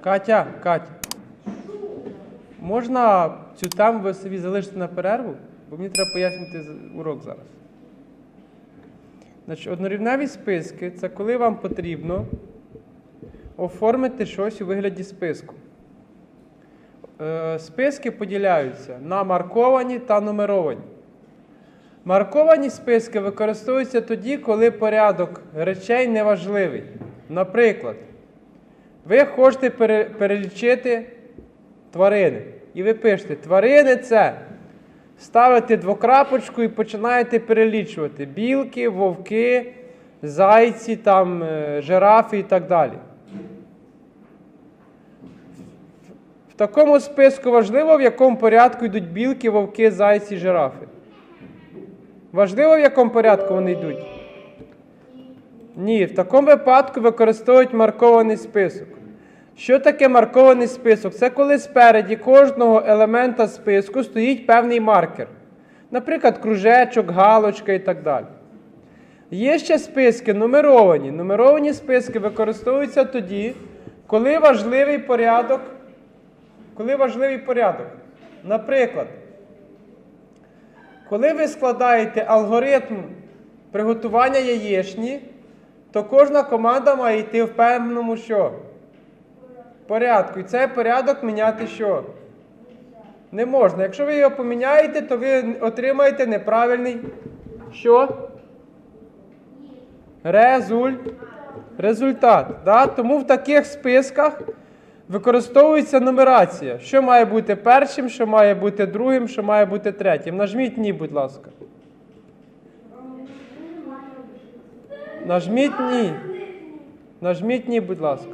Катя, Катя. Можна цю тему ви собі залишити на перерву? Бо мені треба пояснити урок зараз. Значить, однорівневі списки це коли вам потрібно оформити щось у вигляді списку. Е, Списки поділяються на марковані та нумеровані. Марковані списки використовуються тоді, коли порядок речей неважливий. Наприклад, ви хочете перелічити тварини. І ви пишете, тварини це. Ставите двокрапочку і починаєте перелічувати білки, вовки, зайці, там, е, жирафи і так далі. В такому списку важливо, в якому порядку йдуть білки, вовки, зайці, жирафи. Важливо, в якому порядку вони йдуть? Ні, в такому випадку використовують маркований список. Що таке маркований список? Це коли спереді кожного елемента списку стоїть певний маркер. Наприклад, кружечок, галочка і так далі. Є ще списки нумеровані. Нумеровані списки використовуються тоді, коли важливий порядок. Коли важливий порядок. Наприклад, коли ви складаєте алгоритм приготування яєчні, то кожна команда має йти в певному що? Порядку. І цей порядок міняти що? Не можна. Якщо ви його поміняєте, то ви отримаєте неправильний що? Резуль... Результат. Да? Тому в таких списках використовується нумерація. Що має бути першим, що має бути другим, що має бути третім. Нажміть ні, будь ласка. Нажміть ні. Нажміть ні, будь ласка.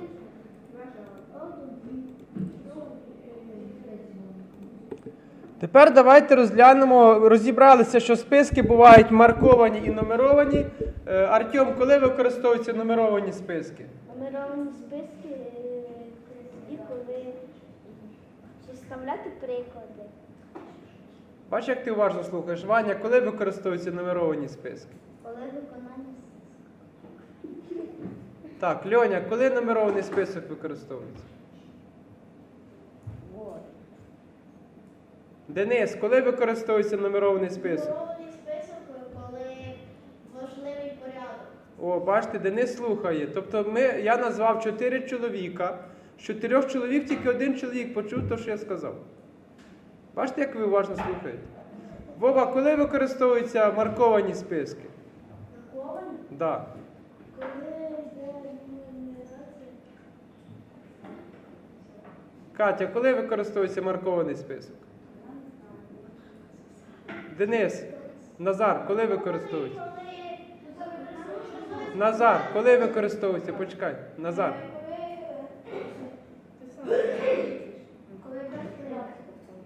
Тепер давайте розглянемо, розібралися, що списки бувають марковані і нумеровані. Е, Артем, коли використовуються нумеровані списки? Нумеровані списки е, тоді, коли составляти приклади. Бачиш, як ти уважно слухаєш. Ваня, коли використовуються нумеровані списки? Коли виконання Так, Льоня, коли нумерований список використовується? Денис, коли використовується нумерований список? Нумерований список, коли важливий порядок. О, бачите, Денис слухає. Тобто ми, я назвав чотири чоловіка. З чотирьох чоловік тільки один чоловік почув те, що я сказав. Бачите, як ви уважно слухаєте? Вова, коли використовуються марковані списки? Марковані? Да. Коли йде нумерація. Катя, коли використовується маркований список? Денис, Назар, коли використовується? Назар, коли використовується? Почекай, Назар.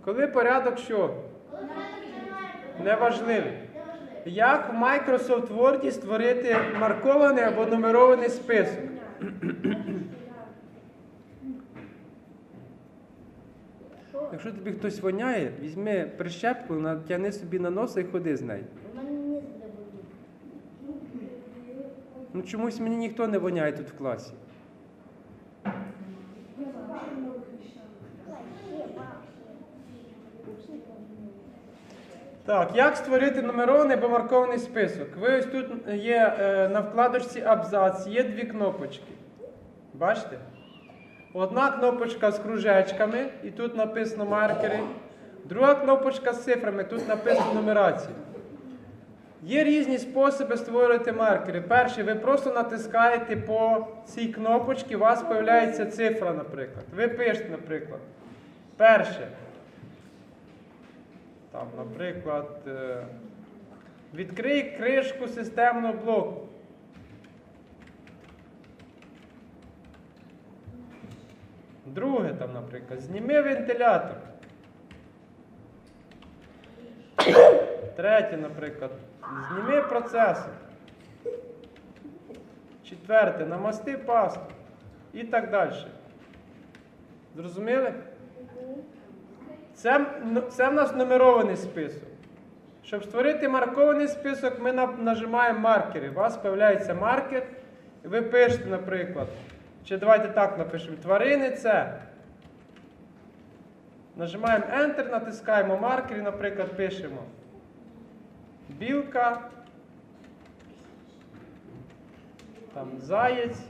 Коли порядок. Що? Неважливий. Як в Microsoft Word створити маркований або нумерований список? Якщо тобі хтось воняє, візьми прищепку, натягни собі на носа і ходи з нею. Ну чомусь мені ніхто не воняє тут в класі. Так, як створити нумерований або маркований список? Ви ось тут є е, на вкладочці абзац, є дві кнопочки. Бачите? Одна кнопочка з кружечками, і тут написано маркери. Друга кнопочка з цифрами, тут написано нумерація. Є різні способи створювати маркери. Перший, ви просто натискаєте по цій кнопочці, у вас з'являється цифра, наприклад. Ви пишете, наприклад, перше. Там, наприклад, е, відкрий кришку системного блоку. Друге, там, наприклад, зніми вентилятор. Третє, наприклад, зніми процесор. Четверте, намасти пасту. І так далі. Зрозуміли? Це, це в нас нумерований список. Щоб створити маркований список, ми нажимаємо маркери. У вас з'являється маркер, ви пишете, наприклад, Чи давайте так напишемо. Тварини це. Нажимаємо Enter, натискаємо маркер і, наприклад, пишемо. Білка. Там заєць,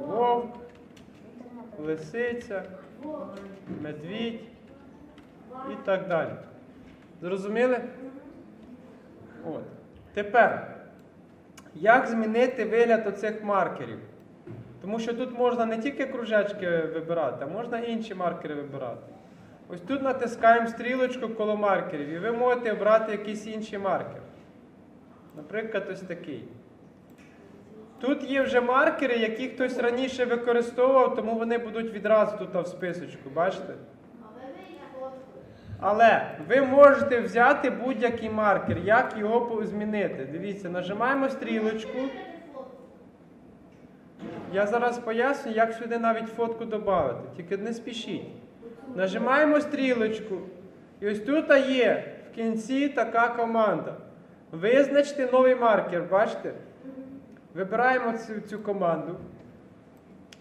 вовк, лисиця, медвідь і так далі. Зрозуміли? От. Тепер, як змінити вигляд оцих маркерів? Тому що тут можна не тільки кружечки вибирати, а можна інші маркери вибирати. Ось тут натискаємо стрілочку коло маркерів, і ви можете обрати якийсь інший маркер. Наприклад, ось такий. Тут є вже маркери, які хтось раніше використовував, тому вони будуть відразу тут в списочку, бачите? Але ви можете взяти будь-який маркер, як його змінити. Дивіться, нажимаємо стрілочку. Я зараз поясню, як сюди навіть фотку додати. Тільки не спішіть. Нажимаємо стрілочку. І ось тут є в кінці така команда. Визначте новий маркер, бачите? Вибираємо цю, цю команду.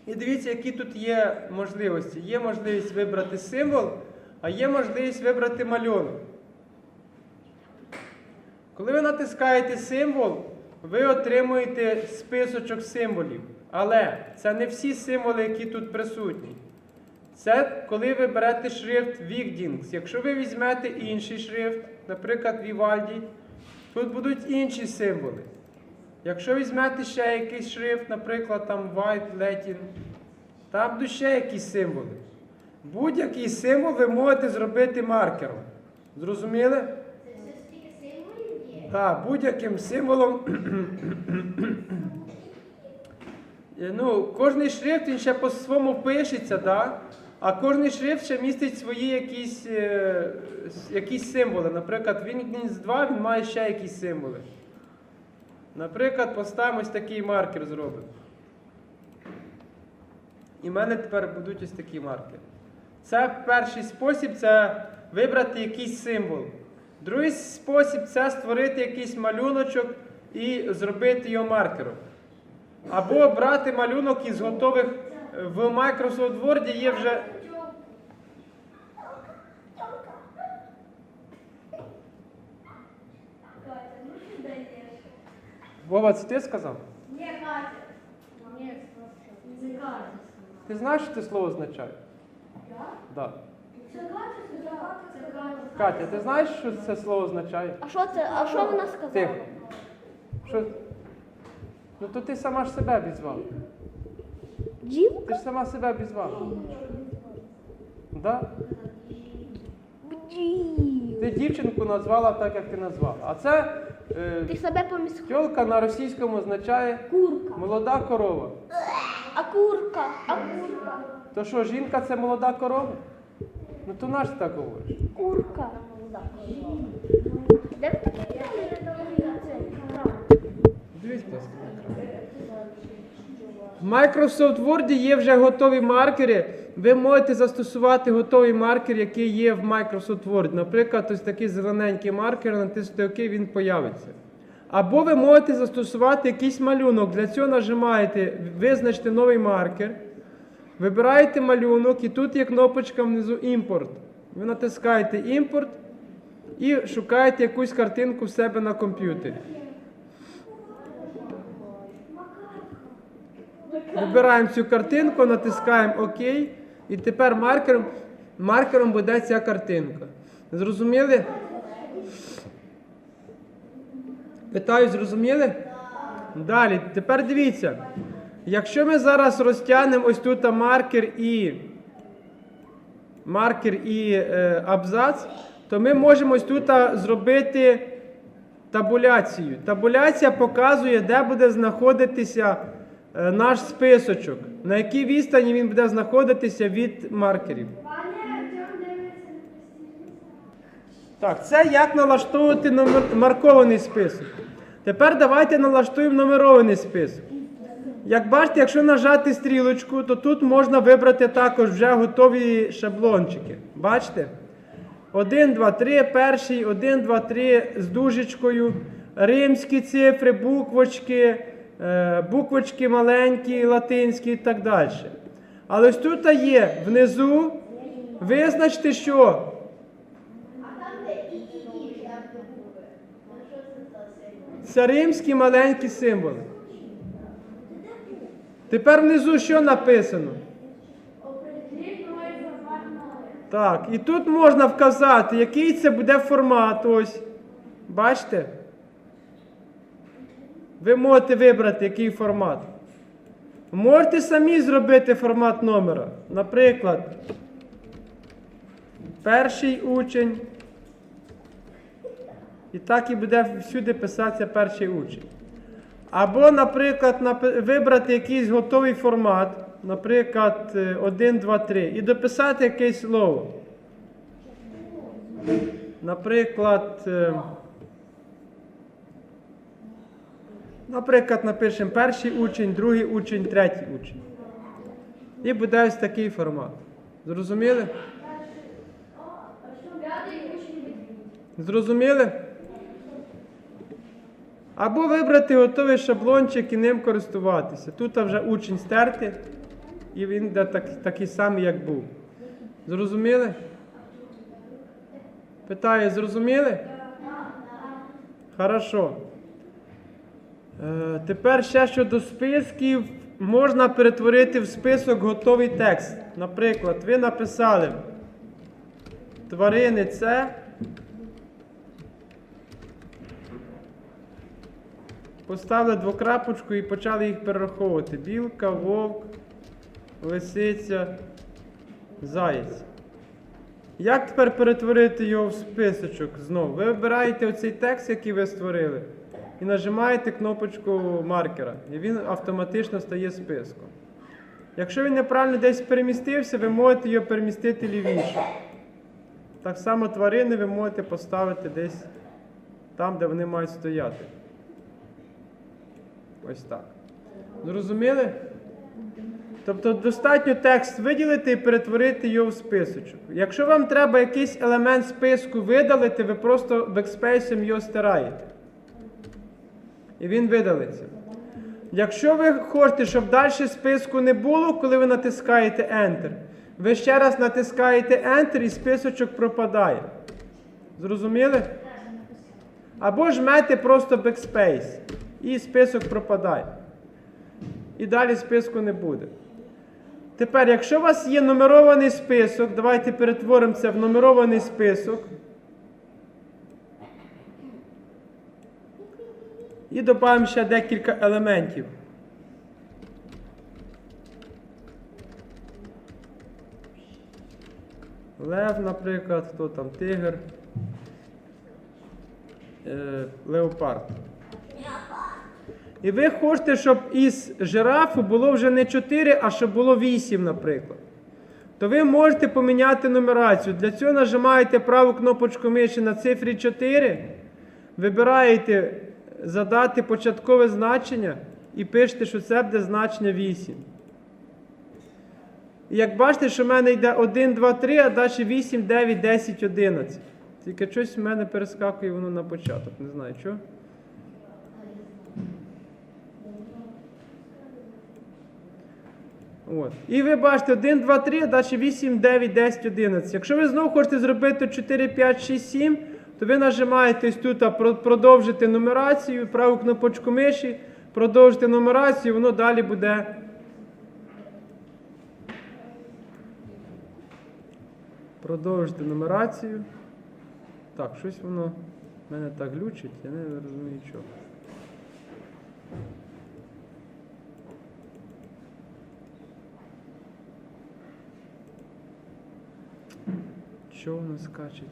І дивіться, які тут є можливості. Є можливість вибрати символ, а є можливість вибрати малюнок. Коли ви натискаєте символ, ви отримуєте списочок символів. Але це не всі символи, які тут присутні. Це коли ви берете шрифт Wigdings. Якщо ви візьмете інший шрифт, наприклад, Vivaldi, тут будуть інші символи. Якщо візьмете ще якийсь шрифт, наприклад, там White Latin, там будуть ще якісь символи. Будь-який символ ви можете зробити маркером. Зрозуміли? Так, будь-яким символом. Е, ну, кожний шрифт він ще по-своєму пишеться, да? а кожний шрифт ще містить свої якісь, е, якісь символи. Наприклад, Wingdings 2 він має ще якісь символи. Наприклад, поставимо ось такий маркер зробимо. І в мене тепер будуть ось такі маркери. Це перший спосіб це вибрати якийсь символ. Другий спосіб це створити якийсь малюночок і зробити його маркером. Або брати малюнок із готових е, в Microsoft Word є вже. Вова, це ти сказав? Ні, Катя. Ти знаєш, що це слово означає? Я? Да. Це Катя сказала. Це Катя. Катя, ти знаєш, що це слово означає? А що це? А що вона сказала? Тихо. Що? Ну то ти сама ж себе обізвала. Дів? Ти ж сама себе обізвала. Да? Ти дівчинку назвала так, як ти назвала. А це е, Ти себе поміс. тьолка на російському означає Курка. молода корова. А курка? А курка? То що, жінка це молода корова? Ну то наш так говориш. Курка. Де ви такі взяли? Дивись, будь ласка. В Microsoft Word є вже готові маркери. Ви можете застосувати готовий маркер, який є в Microsoft Word. Наприклад, ось такий зелененький маркер, натиснути ОК, він появиться. Або ви можете застосувати якийсь малюнок. Для цього нажимаєте визначте новий маркер. Вибираєте малюнок, і тут є кнопочка внизу імпорт. Ви натискаєте імпорт і шукаєте якусь картинку в себе на комп'ютері. Вибираємо цю картинку, натискаємо ОК. І тепер маркером, маркером буде ця картинка. Зрозуміли? Питаю, зрозуміли? Далі. Тепер дивіться. Якщо ми зараз розтягнемо ось тут маркер і маркер і е, абзац, то ми можемо ось тут зробити табуляцію. Табуляція показує, де буде знаходитися е, наш списочок, на якій відстані він буде знаходитися від маркерів. Так, це як налаштовувати маркований список. Тепер давайте налаштуємо нумерований список. Як бачите, якщо нажати стрілочку, то тут можна вибрати також вже готові шаблончики. Бачите? 1, 2, 3, перший, 1, 2, 3 з дужечкою, римські цифри, буквочки, е, буквочки маленькі, латинські і так далі. Але ось тут є внизу визначте, що це римські маленькі символи. Тепер внизу що написано? Так, і тут можна вказати, який це буде формат. Ось. Бачите? Ви можете вибрати, який формат. Можете самі зробити формат номера. Наприклад, перший учень. І так і буде всюди писатися перший учень. Або, наприклад, вибрати якийсь готовий формат, наприклад, е, 1, 2, 3, і дописати якесь слово. Наприклад, е, наприклад, напишемо перший учень, другий учень, третій учень. І буде ось такий формат. Зрозуміли? Зрозуміли? Або вибрати готовий шаблончик і ним користуватися. Тут вже учень стерти, і він буде так, такий самий, як був. Зрозуміли? Питаю, зрозуміли? Хорошо. Е, тепер ще щодо списків можна перетворити в список готовий текст. Наприклад, ви написали тварини це. Поставили двокрапочку і почали їх перераховувати. Білка, вовк, лисиця, заєць. Як тепер перетворити його в списочок знову? Ви вибираєте оцей текст, який ви створили, і нажимаєте кнопочку маркера, і він автоматично стає списком. Якщо він неправильно десь перемістився, ви можете його перемістити лівіше. Так само тварини ви можете поставити десь там, де вони мають стояти. Ось так. Зрозуміли? Тобто достатньо текст виділити і перетворити його в списочок. Якщо вам треба якийсь елемент списку видалити, ви просто бекспейсом його стираєте. І він видалиться. Якщо ви хочете, щоб далі списку не було, коли ви натискаєте Enter, ви ще раз натискаєте Enter і списочок пропадає. Зрозуміли? Або жмете просто Backspace і список пропадає. І далі списку не буде. Тепер, якщо у вас є нумерований список, давайте перетворимо це в нумерований список. І додаємо ще декілька елементів. Лев, наприклад, хто там тигр. Е, леопард. І ви хочете, щоб із жирафу було вже не 4, а щоб було 8, наприклад. То ви можете поміняти нумерацію. Для цього нажимаєте праву кнопочку миші на цифрі 4, вибираєте задати початкове значення і пишете, що це буде значення 8. І як бачите, що в мене йде 1, 2, 3, а далі 8, 9, 10, 11. Тільки щось в мене перескакує воно на початок. Не знаю чого. От. І ви бачите 1, 2, 3, далі 8, 9, 10, 11. Якщо ви знову хочете зробити 4, 5, 6, 7, то ви нажимаєте тут продовжити нумерацію, праву кнопочку миші, продовжити нумерацію, воно далі буде. Продовжити нумерацію. Так, щось воно мене так глючить, я не розумію чого. Чого воно скачить?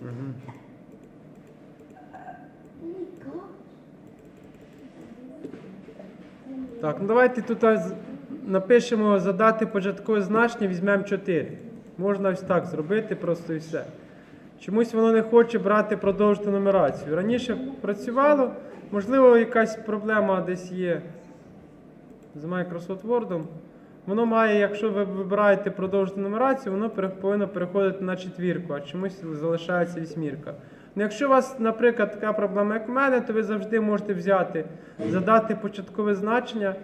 Мгм. Так, ну давайте тут напишемо задати початкове значення, візьмемо 4. Можна ось так зробити просто і все. Чомусь воно не хоче брати продовжити нумерацію. Раніше працювало, можливо, якась проблема десь є. з Microsoft Word. Воно має, якщо ви вибираєте продовжити нумерацію, воно повинно переходити на четвірку, а чомусь залишається вісьмірка. Ну, якщо у вас, наприклад, така проблема, як в мене, то ви завжди можете взяти, задати початкове значення.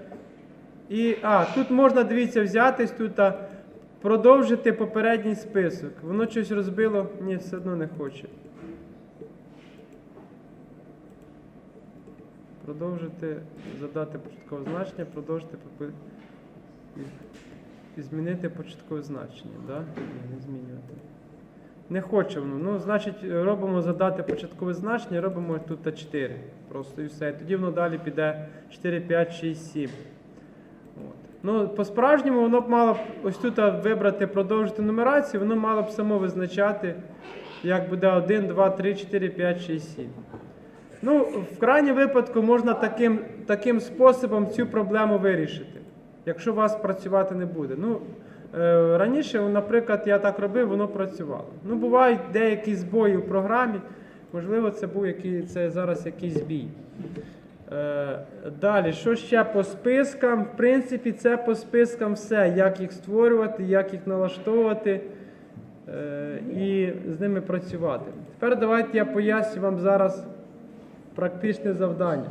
І, а, тут можна, дивіться, взятись тут, а, продовжити попередній список. Воно щось розбило, ні, все одно не хоче. Продовжити, задати початкове значення, продовжити змінити початкове значення. Да? Ні, не змінювати. Не хоче воно. Ну, значить, робимо задати початкове значення, робимо тут 4. Просто і все. І тоді воно далі піде 4, 5, 6, 7. Ну, по-справжньому воно б мало б ось тут вибрати продовжити нумерацію, воно мало б само визначати, як буде 1, 2, 3, 4, 5, 6, 7. Ну, в крайньому випадку можна таким, таким способом цю проблему вирішити, якщо у вас працювати не буде. Ну, е, раніше, наприклад, я так робив, воно працювало. Ну, бувають деякі збої в програмі, можливо, це був який, це зараз якийсь збій. Е, далі, що ще по спискам? В принципі, це по спискам все. Як їх створювати, як їх налаштовувати е, і з ними працювати. Тепер давайте я поясню вам зараз практичне завдання.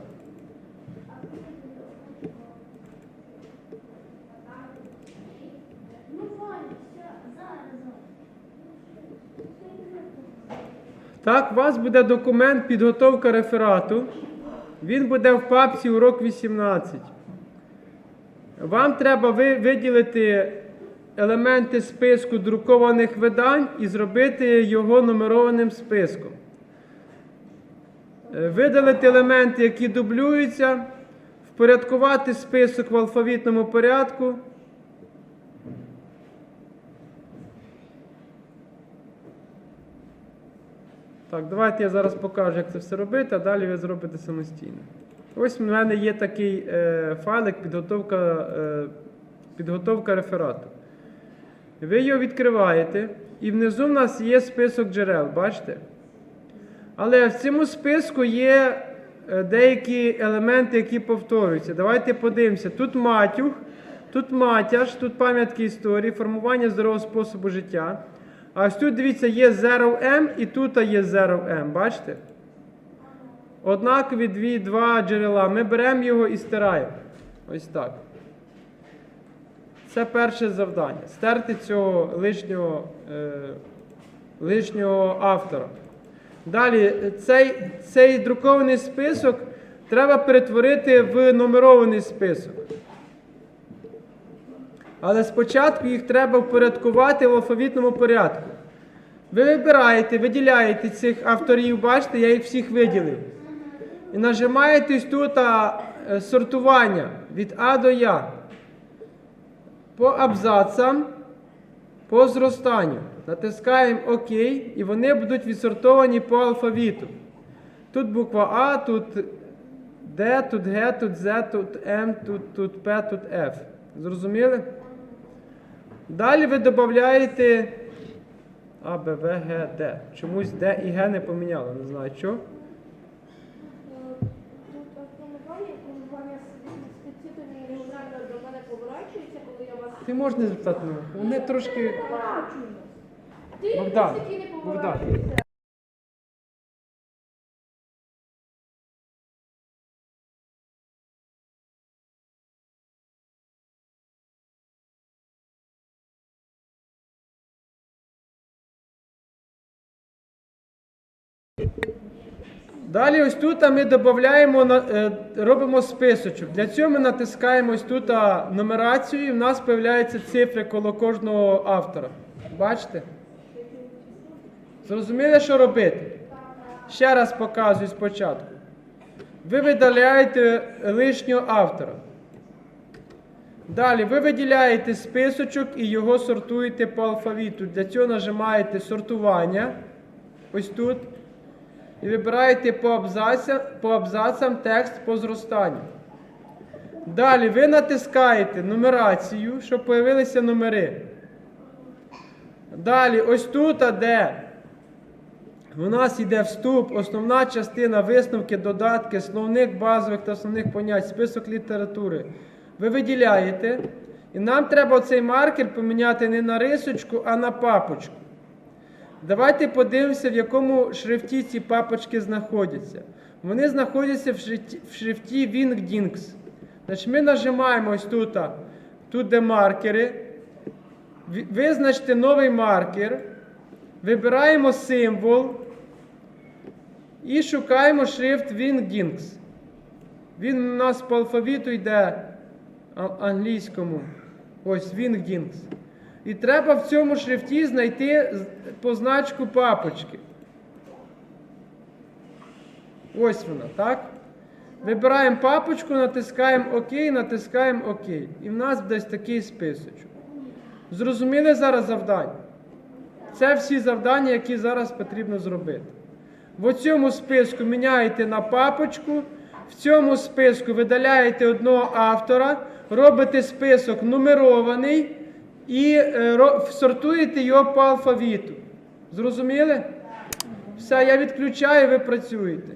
Так, у вас буде документ підготовка реферату. Він буде в папці урок 18. Вам треба ви- виділити елементи списку друкованих видань і зробити його нумерованим списком. Е, Видалити елементи, які дублюються, впорядкувати список в алфавітному порядку. Так, давайте я зараз покажу, як це все робити, а далі ви зробите самостійно. Ось в мене є такий е, файлик підготовка, е, підготовка реферату. Ви його відкриваєте, і внизу в нас є список джерел, бачите? Але в цьому списку є е, деякі елементи, які повторюються. Давайте подивимося. Тут матюх, тут матяж, тут пам'ятки історії, формування здорового способу життя. А ось тут, дивіться, є 0M і тут є 0M, бачите? Однакові дві, два джерела. Ми беремо його і стираємо. Ось так. Це перше завдання. Стерти цього лишнього, е, лишнього автора. Далі, цей, цей друкований список треба перетворити в нумерований список. Але спочатку їх треба впорядкувати в алфавітному порядку. Ви вибираєте, виділяєте цих авторів, бачите, я їх всіх виділив. І нажимаєтесь тут а, е, сортування від А до Я. По абзацам, по зростанню. Натискаємо ОК, і вони будуть відсортовані по алфавіту. Тут буква А, тут Д, тут Г, тут З, тут М, тут, тут П, тут Ф. Зрозуміли? Далі ви додаєте А, Б, В, Г, Д. Чомусь Д і Г не поміняли, не знаю я вас Ти можеш не звертати на? Вони трошки. Ти Богдан, не Богдан. Далі ось тут ми додаємо, е, робимо списочок. Для цього ми натискаємо ось тут нумерацію, і в нас з'являються цифри коло кожного автора. Бачите? Зрозуміли, що робити? Ще раз показую спочатку. Ви видаляєте лишнього автора. Далі ви виділяєте списочок і його сортуєте по алфавіту. Для цього нажимаєте сортування. Ось тут. І вибираєте по абзацам, по абзацам текст по зростанню. Далі ви натискаєте нумерацію, щоб появилися номери. Далі, ось тут, де у нас йде вступ, основна частина, висновки, додатки, словник базових та основних понять, список літератури. ви виділяєте. І нам треба цей маркер поміняти не на рисочку, а на папочку. Давайте подивимося, в якому шрифті ці папочки знаходяться. Вони знаходяться в шрифті, в шрифті Wingdings. Значить, ми нажимаємо ось тут, тут де маркери. Визначте новий маркер. Вибираємо символ і шукаємо шрифт Wingdings. Він у нас по алфавіту йде англійському. Ось Wingdings. І треба в цьому шрифті знайти позначку папочки. Ось вона, так? Вибираємо папочку, натискаємо ОК, натискаємо ОК. І в нас десь такий списочок. Зрозуміли зараз завдання? Це всі завдання, які зараз потрібно зробити. В цьому списку міняєте на папочку, в цьому списку видаляєте одного автора, робите список нумерований і е, сортуєте його по алфавіту. Зрозуміли? Все, я відключаю, ви працюєте.